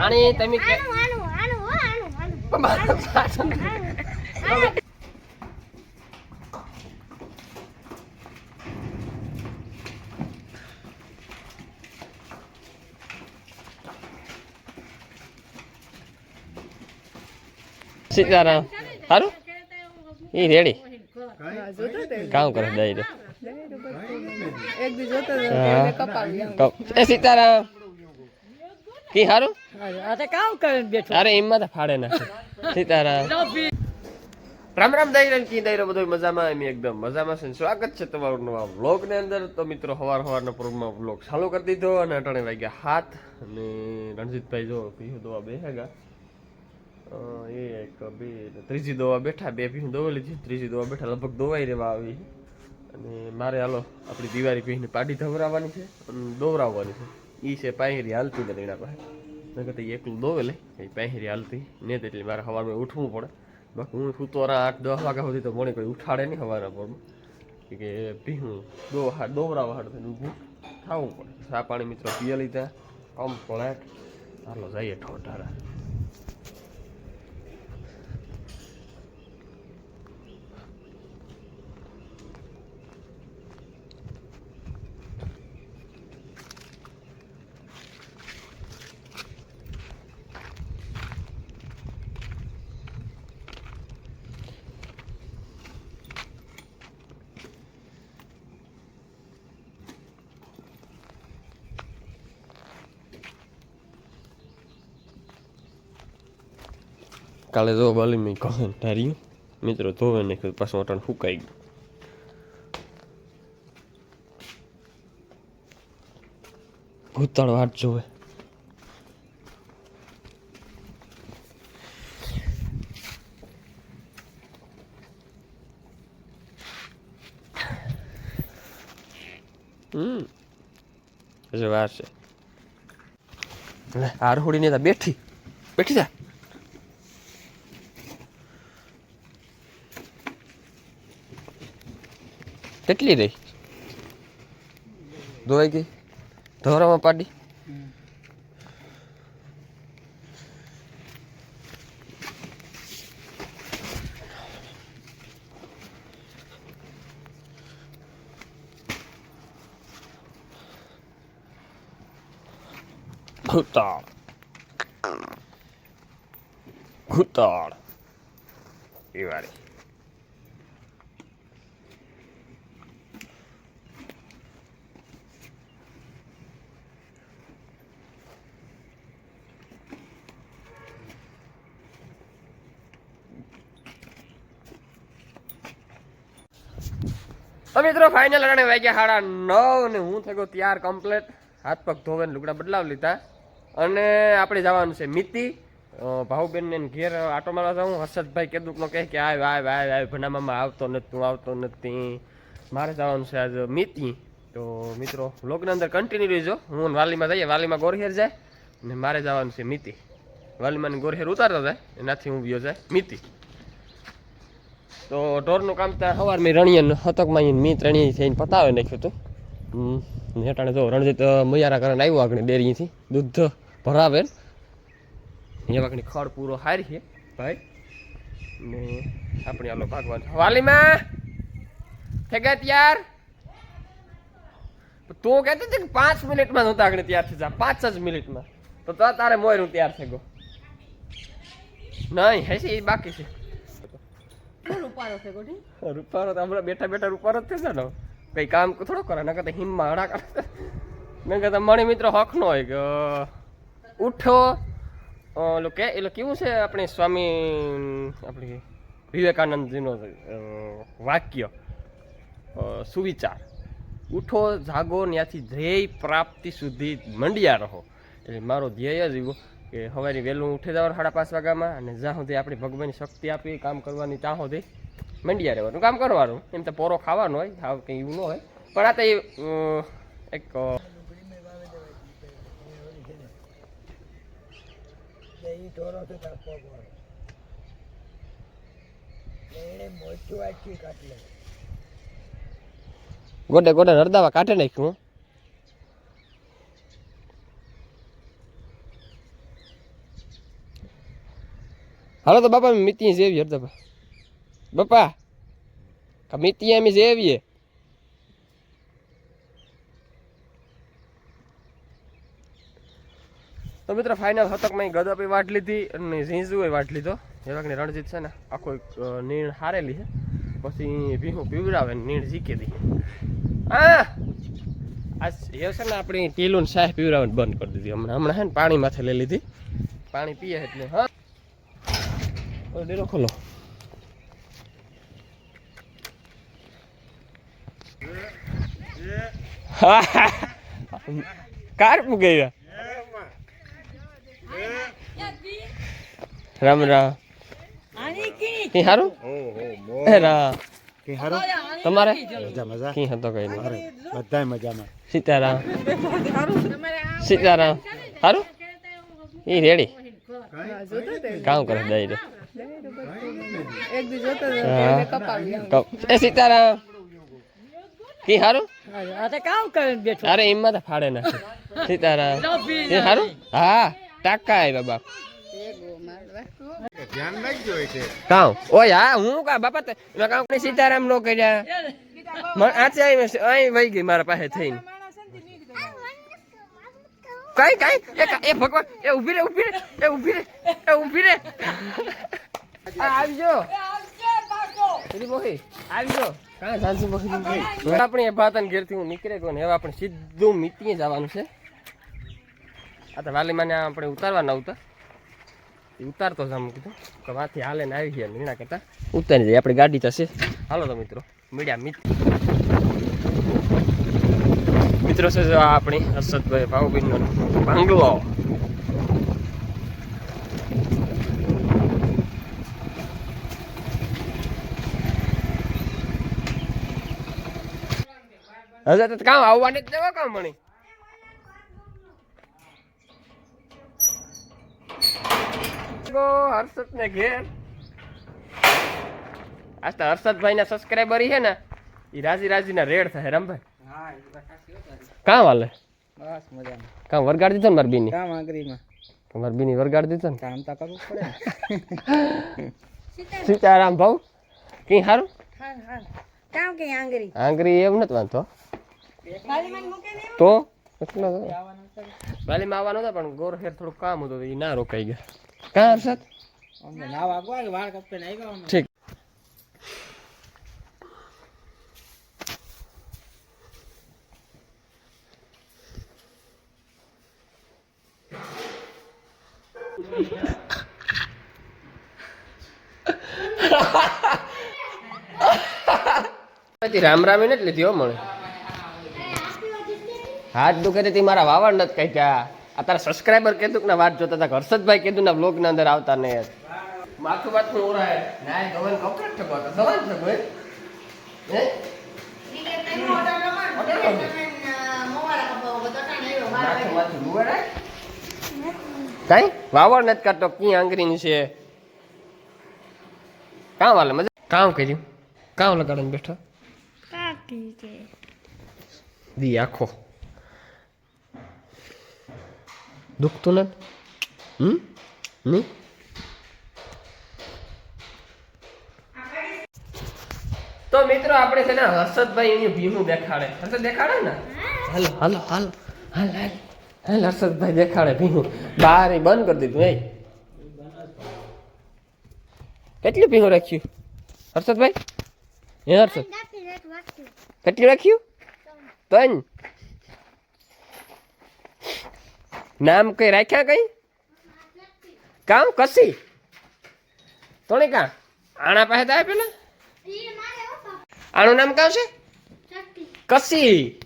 આની તમે કે આનું આનું આનું હો આનું આનું આનું સીતારામ સારું એ રેડી કામ કરે દઈ દે એક દી જોતો હતો, હા. એને કપાવી આમ. કપ- એ સીતારામ કી સારું આ કામ કરે બેઠો. અરે એમાં તો ફાડે નાખે સીતારામ. રામ રામ દઈ રહ્યો કી દઈ રહ્યો બધો મજામાં? એમ એકદમ મજામાં છે સ્વાગત છે તમારું નવા વ્લોગની અંદર. તો મિત્રો સવાર હવારના પ્રોગ્રામ વ્લોગ ચાલુ કરી દીધો અને અટાણે વાગ્યા હાથ અને રણજીતભાઈ જો પીહું દવા બેહેગા અ, એ એક બે ત્રીજી દવા બેઠા. બે પીહું દવા લીધી ત્રીજી દવા બેઠા લગભગ દવાઈ રહેવા આવી. અને મારે હાલો આપણી દિવાળી પીને પાડી ધવરાવવાની છે અને દોવરાવવાની છે. ઈ છે પાયરી હાલતી નથી એના પાસે. મેં તો એકલું દોવે લે, એ પાયરી હાલતી. ને એટલે મારે સવારમાં ઉઠવું પડે. બાકી હું સૂતોરા આઠ, દસ વાગ્યા સુધી તો મને કોઈ ઉઠાડે નહીં સવારના પરમાં કે પીહું દો દોવરા વાળ થઈને ઊભું થવું પડે. ચા પાણી મિત્રો પીએ લીધા કમ્પ્લેટ હાલો જઈએ ઠોઠારા. કાલે જો બાલી મેં કહે ધાર્યું મિત્રો ધોવે નાખ્યું પાછું અટાણ ફૂકાઈ ગયું. ભૂતાળ વાટ જોવે. હમ. હજુ વાર છે. હાર હોડીને બેઠી. બેઠી જા. કેટલી રહી? ધોવાઈ ગઈ ધોરામાં પાડી. ભૂતાળ. ભૂતાળ એ વાળી મિત્રો ફાઇનલ રણે વાગ્યા સાડા નવ ને હું થઈ ગયો ત્યાર કમ્પ્લેટ હાથ પગ ધોવે લુગડા બદલાવી લીધા. અને આપણે જવાનું છે મિતિ. ભાઉબેન ને ઘેર આટો મારવા જાઉં. હર્ષદભાઈ કેદુક નો કહે કે આવ આવ આવ આવ ભનામામાં આવતો નથી, તું આવતો નથી. મારે જવાનું છે આજ મિતિ. તો મિત્રો વ્લોગની અંદર કન્ટિન્યુ રહેજો. હું વાલીમાં જઈએ. વાલીમાં ગોરહેર જાય. ને મારે જવાનું છે મિતિ. વાલીમાં ગોરહેર ઉતારતા જાય. એનાથી હું ગયો જાય. મિતિ. તો ઢોરનું કામ ત્યાં સવાર મેં રણીએ હતકમાં મી ત્રણેય થઈને પતાવે નાખ્યું હતું. હેટાણે જો રણજીત મૈયારા કરીને આવ્યો આગળ ડેરીથી દૂધ ભરાવે એ વાગણી ખડ પૂરો હારી છે, ભાઈ. ને આપણે આલો ભાગવાન. વાલીમાં, થઈ તૈયાર? તું કહેતો છે કે પાંચ મિનિટમાં નહોતા આગળ તૈયાર થઈ જા પાંચ જ મિનિટમાં. તો તારે મોયરું તૈયાર થઈ ગયો. નહીં હે છે એ બાકી છે. રૂપાળો છે ગોઠી રૂપારો તો હમણાં બેઠા બેઠા રૂપારો જ થશે ને. કઈ કામ થોડો કરે, નકર તો હિમમાં હડા કરે નકર તો મણી મિત્રો હક નો હોય કે ઉઠો. ઓલો કે, એટલે કેવું છે આપણે સ્વામી, આપણે વિવેકાનંદજીનો વાક્ય? સુવિચાર. ઉઠો, જાગો ત્યાંથી ધ્યેય પ્રાપ્તિ સુધી મંડ્યા રહો. એટલે મારો ધ્યેય જ એવો. કે સવારે વહેલું ઉઠી જવાનું સાડા પાંચ વાગ્યામાં અને જ્યાં સુધી આપણી ભગવાનની શક્તિ આપી કામ કરવાની, ત્યાં સુધી મંડિયા રહેવાનું, કામ કરવાનું. એમ તો પોરો ખાવાનો હોય, આવ કંઈ એવું ન હોય. પણ આ તો એક ગોડે ગોડે હરદાવા કાઢે નાખ્યું હાલો તો બાપા મિતી જેવી હરતા બાપા કા મિતી એમ જેવીએ. તો મિત્રો ફાઇનલ હતકમાં ગદપી વાટ લીધી અને ઝીંઝુએ વાટ લીધો. જેવાકની રણજીત છે ને, આખો નીણ હારેલી છે. પછી ભીહું પીવડાવે નીણ જીકે હા આ! એ છે ને આપણી ટીલું શાહ પીવડાવવાનું બંધ કરી દીધી. હમણાં હમણાં છે ને પાણી માથે લઈ લીધી. પાણી પીએ એટલે, હા. ઓય ડેરો ખોલો કાર ગયા રામ રામ આની કી કી હારું હે રામ કી હારું તમારે મજા મજા કી હતો કઈ અરે બધાય મજામાં સીતારામ સીતારામ હારું ઈ રેડી કામ કરે દઈ દે એક દી જોતો. એટલે કપાવી એ સીતારામ. કી હારું? આ તો કામ કરે બેઠો. અરે હિંમત ફાડે ના સીતારામ. એ હારું? હા ટાકા આવ્યા બાપ. ધ્યાન ઓ એટલે હા હું કા બાપા તે કાઉ કઈ સીતારામ નો કર્યા. મને આચે આવી અહીં વહી ગઈ મારા પાસે થઈને. કઈ કઈ? એ ભગવાન એ ઊભી રે ઊભી રે એ ઊભી રે એ ઊભી રે. આવજો. આવજો. આપણે એ ભાતન ઘેરથી હું નીકળે ગયો ને હવે આપણે સીધું મીટીએ જવાનું છે. આ તો વાલી માને આપણે ઉતારવાના ઉતાર એ ઉતારતો જ આમ કીધું કે વાથી હાલે ને આવી ગયા નીણા કરતા. ઉતારી જાય આપણી ગાડી થશે હાલો તો મિત્રો મીડિયા મિત્ર મિત્રો છે જો આપણી હર્ષદભાઈ ભાવબીનનો બાંગલો. હજે તો કામ આવવાની જ દેવા કામ મણી હર્ષદ ને ઘેર. આજ તો હર્ષદભાઈ ના સબસ્ક્રાઈબર છે ને એ રાજી રાજી ના રેડ થાય રામભાઈ. કામ હાલે? બસ મજામાં. કામ વરગાડ દીધો ને મારી બીની? કામ આગરીમાં તમારી બીની વરગાડ દીધો ને? કામ તો કરવું પડે સીતારામ ભાઉ કઈ સારું? હા હા કામ કે આંગરી આંગરી એવું નથી વાંધો. તો એટલો તો. વાલીમાં આવવાનો હતો પણ ગોર હેર થોડું કામ હતું તો એ ના રોકાઈ ગયા કાં હર્ષદ અમને ના વાગવા કે વાળ કપીને આવ્યા અમે. ઠીક પછી રામ રામી નથી લીધી હો મને હાથ દુખે તેથી મારા વાવડ નથી કઈ ક્યાં આ તારા સબસ્ક્રાઈબર કીધું કે ના વાત જોતા હતા હર્ષદભાઈ કીધું ના બ્લોગ ના અંદર આવતા ને. માથું માથું ઓરાય નાય ગવન કપડે ઠગો તો ગવન ઠગો હે? કઈ? વાવડ નથી કરતો કી આંગરીની છે? કામ વાલે મજા? કામ કર્યું? કામ લગાડીને બેઠો? દી આખો. દુખતું નથી હમ નહીં તો મિત્રો આપણે છે ને હર્ષદભાઈ એની ભીમું દેખાડે. હર્ષદ દેખાડે ને? હાલ હાલ હાલો હાલ હાલ. હાલ હર્ષદભાઈ દેખાડે ભીમું. બહાર બંધ કરી દીધું એ કેટલું ભીમું રાખ્યું? હર્ષદભાઈ? એ હર્ષદ? કેટલી રાખ્યું? ત્રણ. નામ કઈ રાખ્યા કઈ? કામ કસી? તોણી કા આણા પાસે થાય પેલા? ઈ આનું નામ કામ છે? કસી.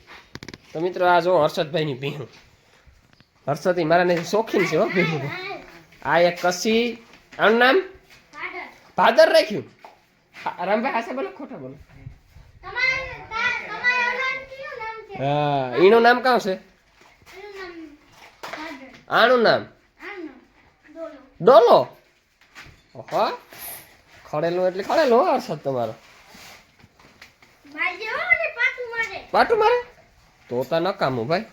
તો મિત્રો આ જો હર્ષદભાઈ ની ભીહું હર્ષદ મારા ને શોખીન છે હો ભીહું આ એક કસી. આનું નામ? ભાદર રાખ્યું. રામભાઈ હાસે બોલો ખોટા બોલો. તા- હા એનું નામ કામ છે? આનું નામ? ડોલો. ઓહો. ખડેલું એટલે ખડેલું હો હર્ષદ તમારો. પાટું મારે? તો તા નકામું ભાઈ.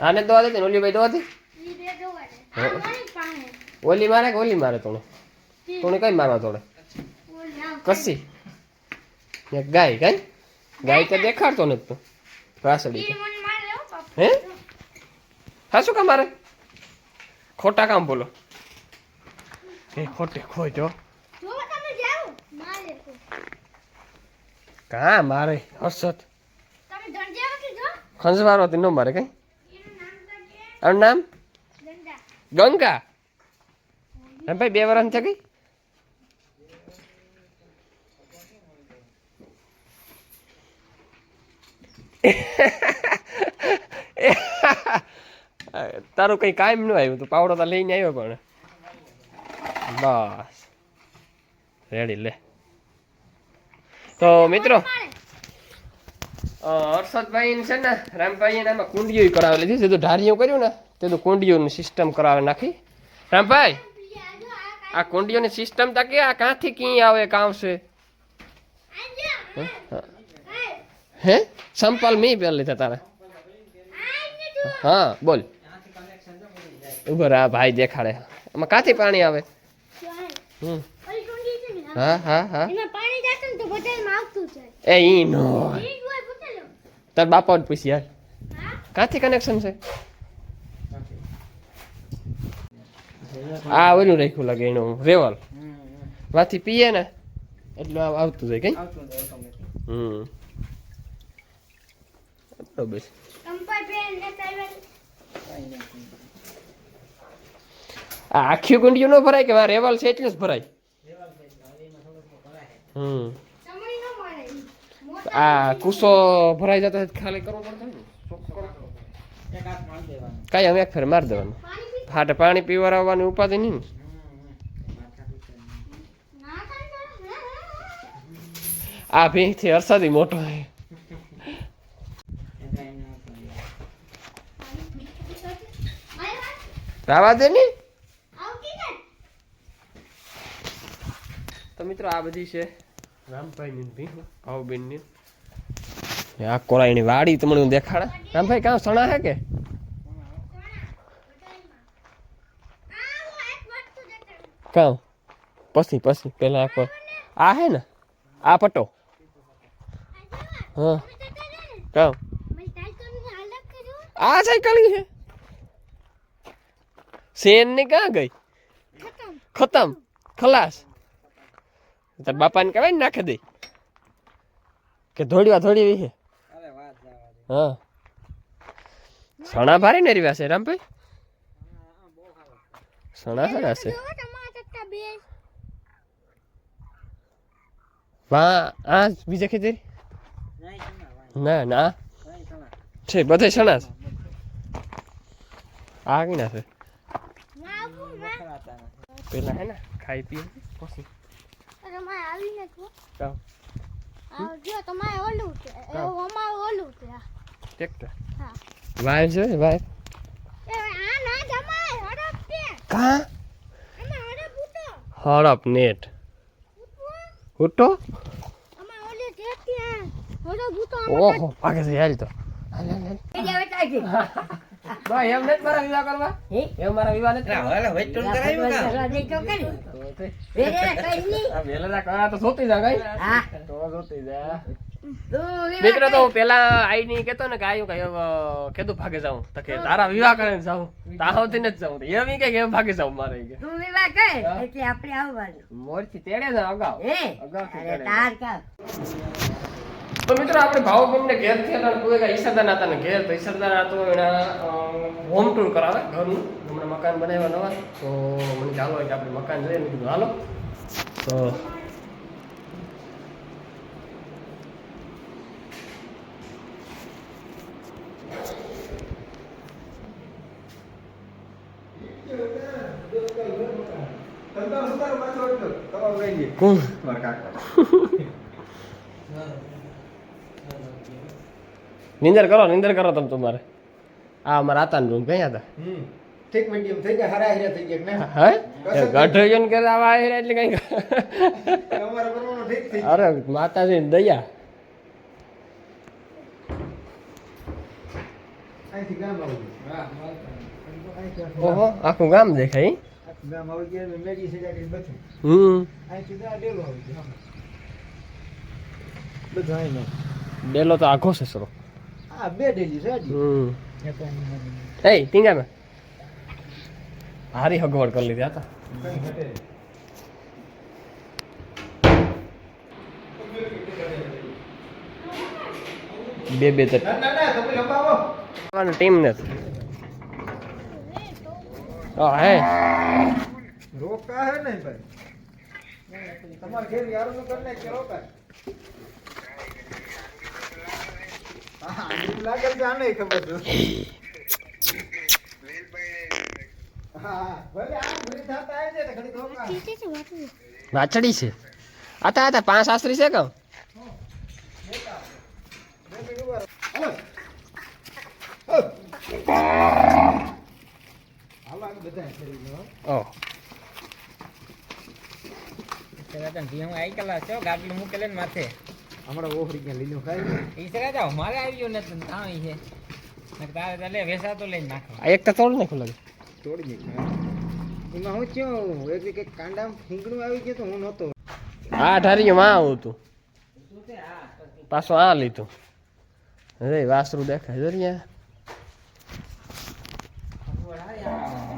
આને દવા દેતી ને ઓલી ભાઈ દવા દે. ઓલી મારે કે ઓલી મારે તોણે? તોણે કઈ મારવા તોડે. કસી ગાય કઈ? ગાય તો દેખાડતો નથી તું. મારે હો. હે હા? શું કામ મારે? ખોટા કામ બોલો. એ ખોટે તો. કા મારે? હસત. તમે હતી ન મારે કઈ? નામ આનું નામ? ગંગા. ગંગા? એમ ભાઈ બે વર્ષ થઈ કઈ તારું કઈ કામ ન આવ્યું, તું પાવડો તો લઈને આવ્યો પણ. બસ. રેડી, લે. તો મિત્રો હર્ષદભાઈ છે ને રામભાઈ આમાં કુંડીઓ કરાવી લીધી. તો ઢારિયું કર્યું ને, તે તો કુંડીઓની સિસ્ટમ કરાવે નાખી. રામભાઈ, આ કુંડીઓની સિસ્ટમ તા કે આ ક્યાંથી ક્યાં આવે કામ છે. આ. હે? સંપલ મી પેલા લીધા તારે. હા બોલ. ઊભો રા ભાઈ દેખાડે. એમાં કાંથી પાણી આવે? હમ. હા હા હા. એ ઈ નો. તાર બાપા જ પૂછી યાર કાથી કનેક્શન છે? આ ઓલું રાખ્યું લાગે એનું રેવલ. વાથી પીએ ને એટલું આવ- આવતું જાય કઈ. હમ. કાંઈ નથી. આ આખી ગુંડીઓ ન ભરાય કે મારે રેવલ છે એટલે જ ભરાય? હમ. આ કુસો ભરાઈ જતો ખાલી કરવો પડતો કઈ અમે એક ફેર મારી દેવાનું. ફાટે પાણી પીવડાવવાની ઉપાધિ નહીં તો આ ભીંથી હરસાદી મોટો છે એ કાંઈ ના થાય. હા. મારી વાત રાવા દે ને? તો મિત્રો આ બધી છે. રામભાઈની ભીં ભાવબેનની આ કોરાઈની વાડી તમને હું દેખાડા? રામભાઈ કાં સણા હે કે? આ હું એક વસ્તુ દેખાડું. કાં? પછી પછી પેલા આ કો- આ હે ને? આ પટો. હા. કાં. આ સાયકલ છે સેન ને ક્યાં ગઈ? ખતમ. ખતમ. ખલાસ. તાર બાપાને કહેવાય ને નાખી દે. કે ધોળીવા ધોળી છે અરે વાત જવા દે. હા. સણા ભારે ને રીવા છે રામભાઈ? સણા સણા છે. જોવો તમારા ચક્કા બે. વા આ બીજા ખેતરી? શોના. ના ના. છે બધે સણા છે. આ કઈ ના છે? પેલા હે ને ખાઈ પી પછી. તમારે આવીને જો આ જો તમારે ઓલું છે. એવું અમારું ઓલું છે. આ. ટ્રેક્ટર હા. વાય છે વાય એ આ ના જમાય હડપ છે. કા? હડપ નેટ હુટો ઓહો પાકે છે યાર તો. હાલ હાલ હાલ એમ નથી મારા વિવાહ કરવા? એમ મારા વિવાહ નથી કરવા? આ વહેલા કરા તો સોતી જા ગઈ તો સોતી જા. મિત્રો તો પેલા આઈ ની કેતો ને કે આયું કઈ કેતું કેદું ભાગે જાઉં. તો કે તારા વિવાહ કરીને જાઉં. તાહવથી નથી જાઉં. એમ કે કેમ ભાગે જાઉં મારે કે. તું વિવાહ કર એટલે આપણે આવવાનું. મોરથી તેડે ને અગાઉ. હે? અગાઉથી તાર કામ તો મિત્રો આપણે ભાવબેનને ઘેર થયા હતા કોઈ ઈશાદાન હતા ને ઘેર તો ઈશાદાન હતો એના હોમ ટૂર કરાવે ઘરનું. હમણાં મકાન બનાવ્યા નવા. તો મને ચાલો હોય કે આપણે મકાન જઈએ મેં કીધું હાલો. તો કોણ? નિંદર કરો નિંદર કરો તમે તમારે. આ અમારા આતાન રૂમ કયા હતા ઠીક મીડિયમ થઈ ગયા હારા હીરા થઈ ગયા ને? હે? ગઢ જોઈને કે આવા આયરા એટલે કઈ તમારા પ્રમાણે ઠીક થઈ અરે માતાજી દયા. અહીંથી ગામ આવી ગયું. ઓહો આખું ગામ દેખાય ગામ આવી ગયા બધું. હમ. અહીંથી ત્યાં ડેલો આવી ગયો બધું અહીં ડેલો તો આખો છે સરો આ બે ડેલી છે હમ. એ ટીંગામાં. હારી હગવડ કરી લીધી હતા. બે બે ના ના ના ટીમ ને. હા રોકા હે નહીં ભાઈ. તમારે ઘેર યારું કરી નાખ કે આને ખબર છે આતા આતા પાંચ આશરી છે કાં બે મિનિટ ઊભા હાલો. હાલો. હાલો, આમ બધાય કરી લો, હો. હું આઈ કલા છો ગાડી મૂકેલે ને માથે હમણાં ઓહરી ગયા લીલું ખાઈ ઈ સરા જાવ મારે આવી ગયો નથી કામ છે. તારે તો લે વેસા તો લઈને નાખો આ એક તો તોડ નાખું લાગે. તોડી નાખ એમાં હું થયું એક કે કંઈક કાંડામાં ફીંગડું આવી ગયું તો હું નહોતો. આ ઠારી માં આવું તું પાછો આ લીધું. અરે વાસરું દેખાય જો રિયા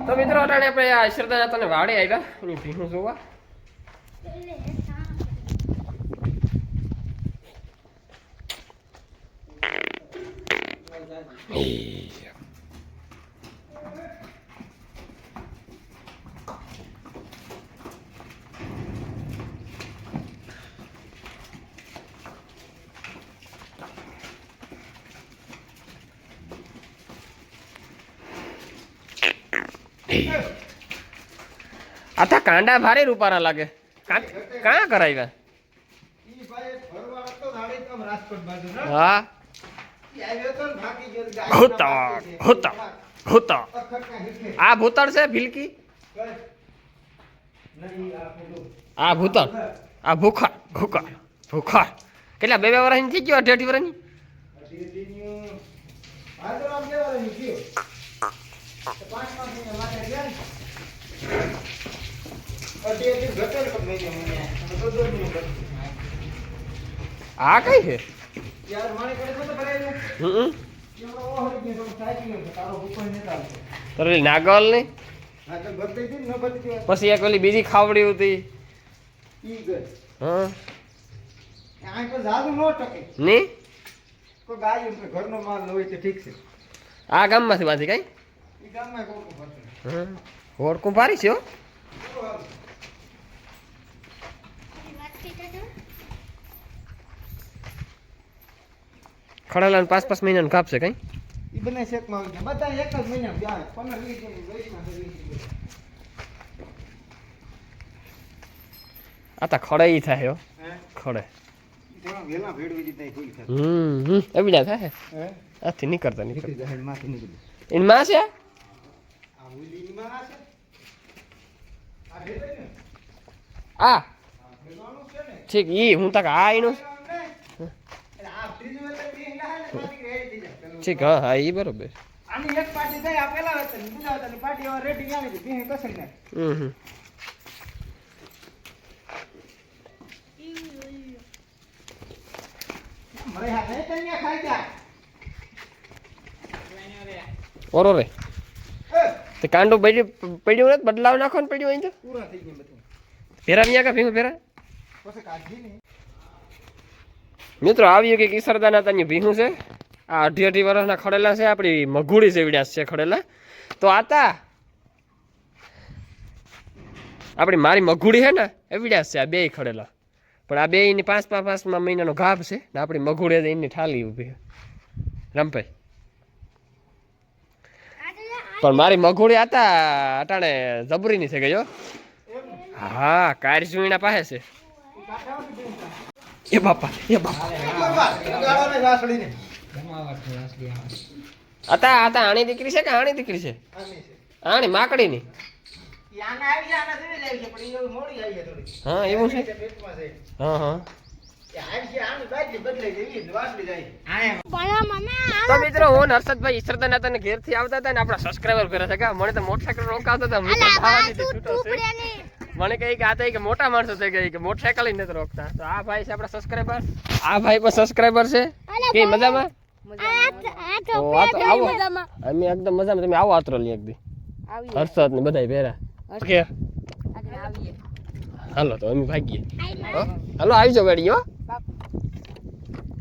તો મિત્રો અટાણે આપણે આ શ્રદ્ધા તને વાડે આવ્યા એની ભીનું જોવા? આ તો કાંડા ભારે રૂપારા લાગે. કાં- કરાવ્યા? હા. ભૂતાળ ભૂતાળ ભૂતાળ પથ્થરના હેઠે. આ ભૂતાળ છે ભીલકી કઈ? નહીં, આ પેલું. આ ભૂતાળ આ ભૂખા ભૂખા ભૂખા કેટલા બે બે વર્ષની થઈ ગયો અઢી અઢી વર્ષની અઢી અઢીનું- આ તો આમ કેવાનું ગયું. તો પાંચ પાંચ મહિના માટે ગયા ને. અઢી અઢી ઘટેલ પણ નહીં ગયા મને. તો દોઢ દોઢ મહિનું ઘટ્યું. આ કઈ છે યાર મારે કરે તો ને. હમ એમાં ઓહરી ગયો તો થાકી ગયો તો તારો ભૂકો નહીં ચાલતો. તો નાગલ ને પછી એક ઓલી બીજી ખાવડી હતી. ઈ ગઈ. હા. આંખ પર ઝાડુ ન ટકે ની કોઈ ગાય એમ કે ઘરનો માલ હોય તો ઠીક છે આ ગામમાંથી બાંધી કઈ ઈ ગામમાં કોઈ ભરતું નહીં. હોડકું ભારી છે ખડેલા પાંચ પાંચ મહિનાનું કાપશે કઈ? બંને શેકમાં આવી ગયા બધા એક જ મહિના ગયા પંદર વીસ. આ તો ખડે ઈ થાય હો? ખડે. હમ હમ. થાય? આથી નીકળતા નીકળતા. એની માં છે? આ ઠીક ઈ હું તક આ એનું એટલે આ ત્રીજું એટલે બે ઈંડા હે ને પાછી રેડી થઈ જાય પેલું. ઠીક હા હા ઈ બરોબર આની એક પાર્ટી થાય આ પેલા હતા ને બીજા હતા ને પાર્ટી હવે રેડી આવી ગઈ બે કસરી નાખ હમ હમ મરે હા નહીં તને ખાઈ જા ઓરો રે એ તે કાંડું પડ્યું પડ્યું નથી બદલાવ નાખો ને પડ્યું અહીં તો પૂરા થઈ ગયા બધું ફેરા ન્યા કા ભીમું ફેરા પછી કાઢી ને મિત્રો આવ્યું કે કિશોરદાના તાની ભીહું છે. આ અઢી અઢી વર્ષના ખડેલા છે, આપણી મઘુડી જેવડ્યા છે ખડેલા. તો આતા, આપણી મારી મઘુડી છે ને એવડ્યા છે આ બે ખડેલા. પણ આ બે એની પાંચ પાંચ પાંચમાં મહિનાનો ગાભ છે ને આપણી મઘુડી એની ઠાલી ઊભી રમભાઈ. પણ મારી મઘુડી આતા, અટાણે જબરીની થઈ ગયો હો. કારજુ એના પાસે છે. એ બાપા એ બાપા. ને. હતા હતા આણી દીકરી છે કે આણી દીકરી છે? આણી છે થોડી હા એવું છે? હા હા. તો મિત્રો હું ને હર્ષદભાઈ ઈશ્વરદાન હતા ને ઘેરથી આવતા હતા ને આપણા સબસ્ક્રાઈબર કરે છે કે મને તો મોટરસાયકલ રોકાવતા હતા જવા મને કહી કે આ તો કે મોટા માણસો થઈ ગઈ કે મોટરસાયકલ નથી રોકતા. તો આ ભાઈ છે આપણા સબસ્ક્રાઈબર આ ભાઈ પણ સબસ્ક્રાઈબર છે. કે મજામાં? આ આ તો તો આ તો આવો. મજામાં. અમે એકદમ મજામાં. તમે આવો આતરો લઈ એકદી હર્ષદ ને બધાય ભેરા. કે હાલો તો અમે ભાગીએ. હાલો આવી જાઓ ગાડી હો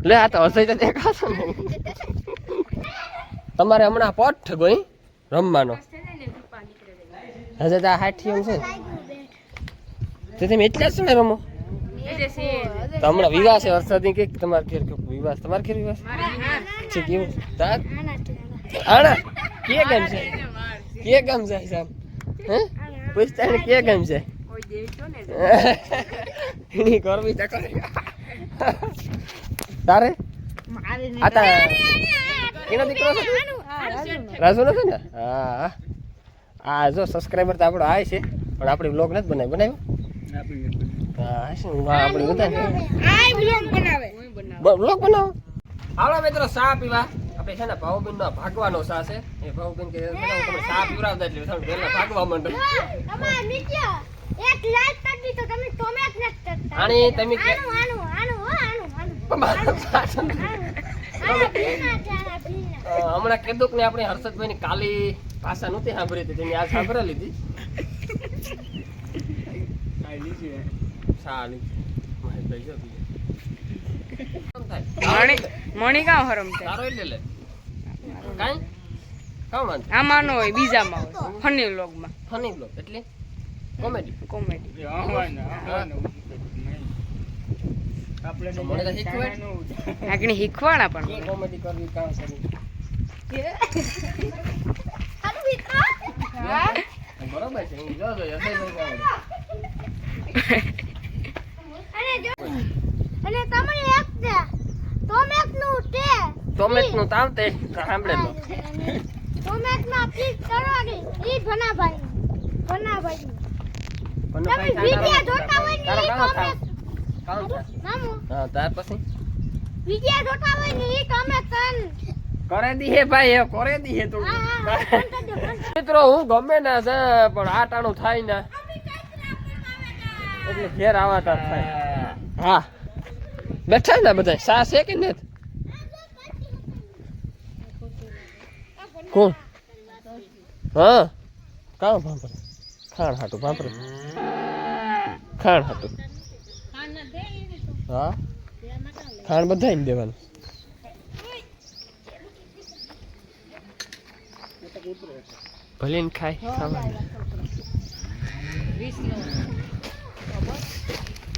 લે આ તો હસાઈ તો દેખાશો ને તમારે હમણાં પઠ ગઈ રમવાનો. હજે તો હાઠી એમ છે. તો તમે એટલા જ ને રમો? તો હમણાં વિવાહ છે વરસાદની કે તમારે ઘેર કે વિવાહ? તમારે ઘેર વિવાહ છે? છે. કેવું તાર આણા કે ગામ છે? કે ગામ છે સાહેબ હે? પૂછતા ને કે ગામ છે એની કરવી તો તારે? આ તા એનો દીકરો છે? રાજુ નથી ને? હા. આ જો સબસ્ક્રાઈબર તો આપણો આય છે પણ આપણે બ્લોગ નથી બનાવ્યો બનાવ્યો? બ્લોગ બનાવો ને ભાવબેન હમણાં કીધું કે આપણે હર્ષદભાઈ ની. કાલી ભાષા નહોતી સાંભળી હતી, તેની આ સાંભળી લીધી સારી મહેશભાઈ જો બીજા. કેમ થાય? મણી મણી કાં હરમ છે તારો એટલે લે કાંઈ કાં આમાં ન હોય બીજામાં હોય ફની લોગમાં ફની બ્લોગ એટલે કોમેડી કોમેડી આપણે શીખવાડ. પણ કોમેડી કરવી કામ કરવી બરોબર છે અને તમને એક છે. ટોમેટનું તે. ટોમેટનું તાવ તે. સાંભળે તો. ટોમેટમાં પ્લીઝ કરો ઈ ભનાભાઈ. ભનાભાઈ. તમે વિડિયો જોતા હોય ને ઈ ટોમેટ મામુ. હા ત્યાર પછી? વિડિયો જોતા હોય ને ઈ ટોમેટ કન કરે દી ભાઈ હે કરે દી તું. મિત્રો હું ગમે ના છે પણ આ ટાણું થાય ને. એટલે ઘેર આવાતા થાય. હા. બેઠા ને બધા સા છે કે કોણ? હા. કામ ભાંપરે ખાણ હાટું ભાંપરે ખાણ હાટું. હા. ખાણ બધાય ને દેવાનું. ભલે ખાય. ખાવાનું. Thank you.